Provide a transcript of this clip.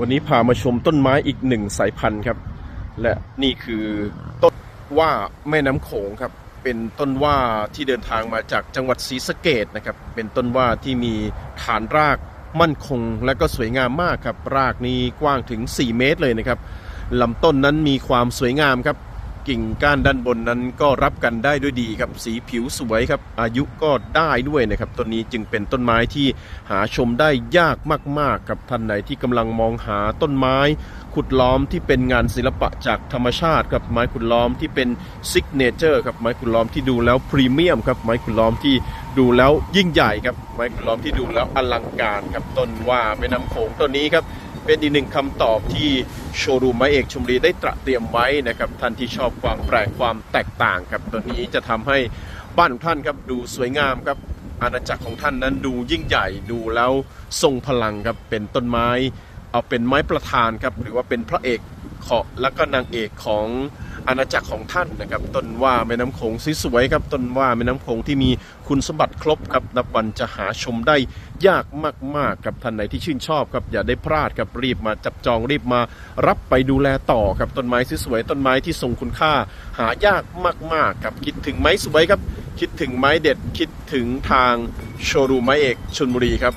วันนี้พามาชมต้นไม้อีกหนึ่งสายพันธุ์ครับ และนี่คือต้นว่าแม่น้ำโขงครับ เป็นต้นว่าที่เดินทางมาจากจังหวัดศรีสะเกดนะครับ เป็นต้นว่าที่มีฐานรากมั่นคงและก็สวยงามมากครับ รากนี้กว้างถึง 4 เมตรเลยนะครับลำต้นนั้นมีความสวยงามครับ กิ่งก้านด้านบนนั้นก็รับกันได้ด้วยดีครับ สีผิวสวยครับ อายุก็ได้ด้วยนะครับ ต้นนี้จึงเป็นต้นไม้ที่หาชมได้ยากมากๆ กับท่านไหนที่กำลังมองหาต้นไม้ ขุดล้อมที่เป็นงานศิลปะจากธรรมชาติครับไม้ขุดล้อมที่เป็นซิกเนเจอร์ครับไม้ขุดล้อมที่ดูแล้วพรีเมียมครับไม้ขุดล้อมที่ดูแล้วยิ่งใหญ่ครับไม้ขุดล้อมที่ดูแล้วอลังการครับต้นว่าแม่น้ำโขงต้นนี้ครับเป็นอีกหนึ่งคำตอบที่ โชว์รูมไม้เอกชมรีได้ตระเตรียมไว้นะครับท่านที่ชอบความแปลกความแตกต่างครับตัวนี้จะทำให้บ้านของท่านครับดูสวยงามครับอาณาจักรของท่านนั้นดูยิ่งใหญ่ดูแล้วทรงพลังครับเป็นต้นไม้ เอาเป็นไม้ประธานครับหรือว่าเป็นพระเอกขอและก็นางเอกของ อาณาจักรของท่านนะครับต้นว่าแม่น้ำโขงสวยๆครับต้นว่าแม่น้ำโขงที่มีคุณสมบัติครบครับนับวันจะหาชมได้ยากมากๆครับท่านไหนที่ชื่นชอบครับอย่าได้พลาดครับรีบมาจับจองรีบมารับไปดูแลต่อครับต้นไม้สวยๆต้นไม้ที่ทรงคุณค่า หายากมากๆครับคิดถึงไม้สวยครับ คิดถึงไม้เด็ดคิดถึงทางโชรูไม้เอกชนบุรีครับ